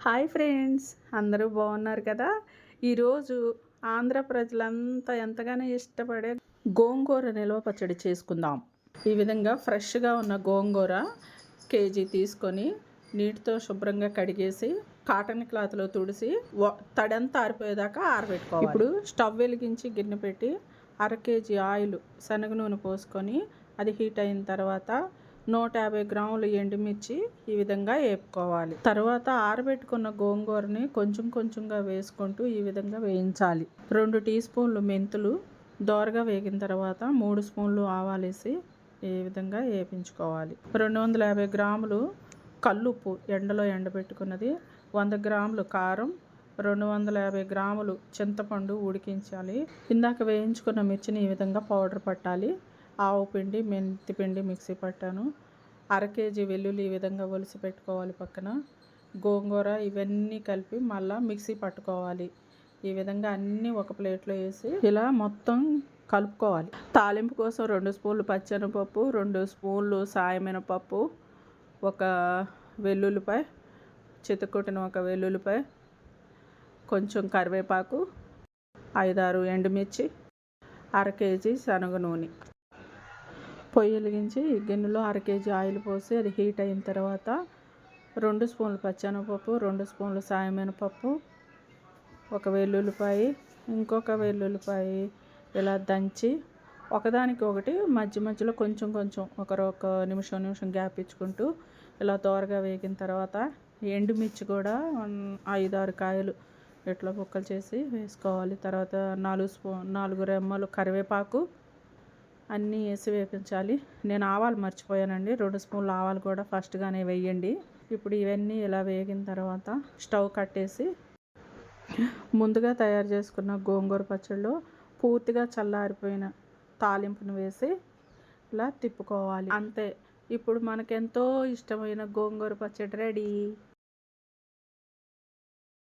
Hi friends అందరూ బాగున్నారు కదా? ఈరోజు ఆంధ్ర ప్రజలంతా ఎంతగానో ఇష్టపడే గోంగూర నిల్వ పచ్చడి చేసుకుందాం. ఈ విధంగా ఫ్రెష్గా ఉన్న గోంగూర కేజీ తీసుకొని నీటితో శుభ్రంగా కడిగేసి కాటన్ క్లాత్లో తుడిసి వ- తడంతా ఆరిపోయేదాకా ఆరబెట్టుకోవాలి. ఇప్పుడు స్టవ్ వెలిగించి గిన్నె పెట్టి అర కేజీ ఆయిల్ శనగ నూనె పోసుకొని అది హీట్ అయిన తర్వాత నూట యాభై గ్రాములు ఎండుమిర్చి ఈ విధంగా వేపుకోవాలి తర్వాత ఆరబెట్టుకున్న గోంగూరని కొంచెం కొంచెంగా వేసుకుంటూ ఈ విధంగా వేయించాలి. రెండు టీ స్పూన్లు మెంతులు దోరగా వేగిన తర్వాత మూడు స్పూన్లు ఆవాలేసి ఈ విధంగా వేపించుకోవాలి రెండు వందల యాభై గ్రాములు కల్లుప్పు ఎండలో ఎండబెట్టుకున్నది వంద గ్రాములు కారం రెండు వందల యాభై గ్రాములు చింతపండు ఉడికించాలి. ఇందాక వేయించుకున్న మిర్చిని ఈ విధంగా పౌడర్ పట్టాలి. ఆవు పిండి మెంతి పిండి మిక్సీ పట్టాను. అర కేజీ వెల్లుల్లి ఈ విధంగా ఒలిసి పెట్టుకోవాలి పక్కన. గోంగూర ఇవన్నీ కలిపి మళ్ళీ మిక్సీ పట్టుకోవాలి. ఈ విధంగా అన్నీ ఒక ప్లేట్లో వేసి ఇలా మొత్తం కలుపుకోవాలి. తాలింపు కోసం రెండు స్పూన్లు పచ్చెనపప్పు రెండు స్పూన్లు సాయమినపప్పు ఒక వెల్లుల్లిపాయ చితకొట్టిన ఒక వెల్లుల్లిపాయ కొంచెం కరివేపాకు ఐదారు ఎండుమిర్చి అర కేజీ శనగ నూనె. పొయ్యి వెలిగించి గిన్నెలో అర కేజీ ఆయిల్ పోసి అది హీట్ అయిన తర్వాత రెండు స్పూన్లు పచ్చెనపప్పు రెండు స్పూన్లు సాయమినపప్పు ఒక వెల్లుల్లిపాయ ఇంకొక వెల్లుల్లిపాయ ఇలా దంచి ఒకదానికి ఒకటి మధ్య మధ్యలో కొంచెం కొంచెం ఒకరు ఒక నిమిషం నిమిషం గ్యాప్ ఇచ్చుకుంటూ ఇలా దోరగా వేగిన తర్వాత ఎండుమిర్చి కూడా ఐదు ఆరు కాయలు ఇట్లా ముక్కలు చేసి వేసుకోవాలి. తర్వాత నాలుగు స్పూన్ నాలుగు రెమ్మలు కరివేపాకు అన్నీ వేసి వేపించాలి. నేను ఆవాలు మర్చిపోయానండి. రెండు స్పూన్లు ఆవాలు కూడా ఫస్ట్గానే వేయండి. ఇప్పుడు ఇవన్నీ ఇలా వేగిన తర్వాత స్టవ్ కట్టేసి ముందుగా తయారు చేసుకున్న గోంగూర పచ్చడిలో పూర్తిగా చల్లారిపోయిన తాలింపును వేసి ఇలా తిప్పుకోవాలి. అంతే. ఇప్పుడు మనకెంతో ఇష్టమైన గోంగూర పచ్చడి రెడీ.